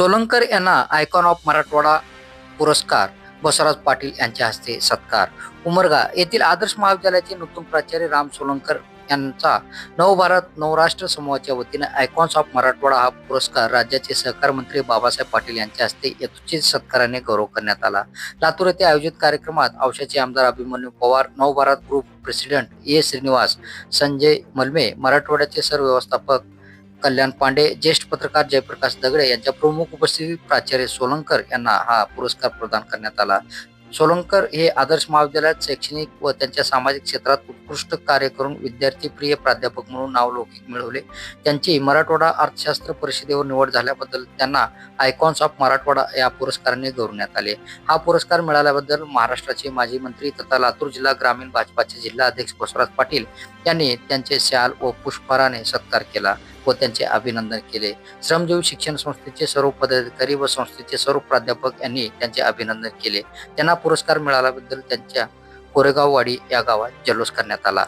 सोलंकर यांना icon of Marathwada पुरस्कार बसवराज पाटील यांच्या हस्ते सत्कार. उमरगा येथील आदर्श महाविद्यालयाचे नूतन प्राचार्य राम सोलंकर यांचा नवभारत नवराष्ट्र समूहाच्या वतीने आयकॉन्स ऑफ मराठवाडा हा पुरस्कार राज्याचे सहकार मंत्री बाबासाहेब पाटील यांच्या हस्ते यथोचित सत्काराने गौरव करण्यात आला. लातूर येथे आयोजित कार्यक्रमात औषधचे आमदार Abhimanyu Pawar Navbharat group president A Shrinivas Sanjay Malme मराठवाड्याचे सर्व व्यवस्थापक कल्याण पांडे ज्येष्ठ पत्रकार जयप्रकाश दगडे यांच्या प्रमुख उपस्थितीत प्राचार्य सोलंकर यांना हा पुरस्कार प्रदान करण्यात आला. सोलंकर हे आदर्श महाविद्यालयात शैक्षणिक व त्यांच्या सामाजिक क्षेत्रात उत्कृष्ट कार्य करून विद्यार्थी प्रिय प्राध्यापक म्हणून नावलौकिक मिळवले. त्यांची मराठवाडा अर्थशास्त्र परिषदेवर निवड झाल्याबद्दल त्यांना आयकॉन्स ऑफ मराठवाडा या पुरस्काराने गौरवण्यात आले. हा पुरस्कार मिळाल्याबद्दल महाराष्ट्राचे माजी मंत्री तथा लातूर जिल्हा ग्रामीण भाजपाचे जिल्हा अध्यक्ष बसवराज पाटील यांनी त्यांचे शाल व पुष्पहाराने सत्कार केला. व त्यांचे अभिनंदन केले. श्रमजीवी शिक्षण संस्थेचे सर्व पदाधिकारी व संस्थेचे सर्व प्राध्यापक यांनी त्यांचे अभिनंदन केले. त्यांना पुरस्कार मिळाल्याबद्दल त्यांच्या कोरेगाववाडी या गावात जल्लोष करण्यात आला.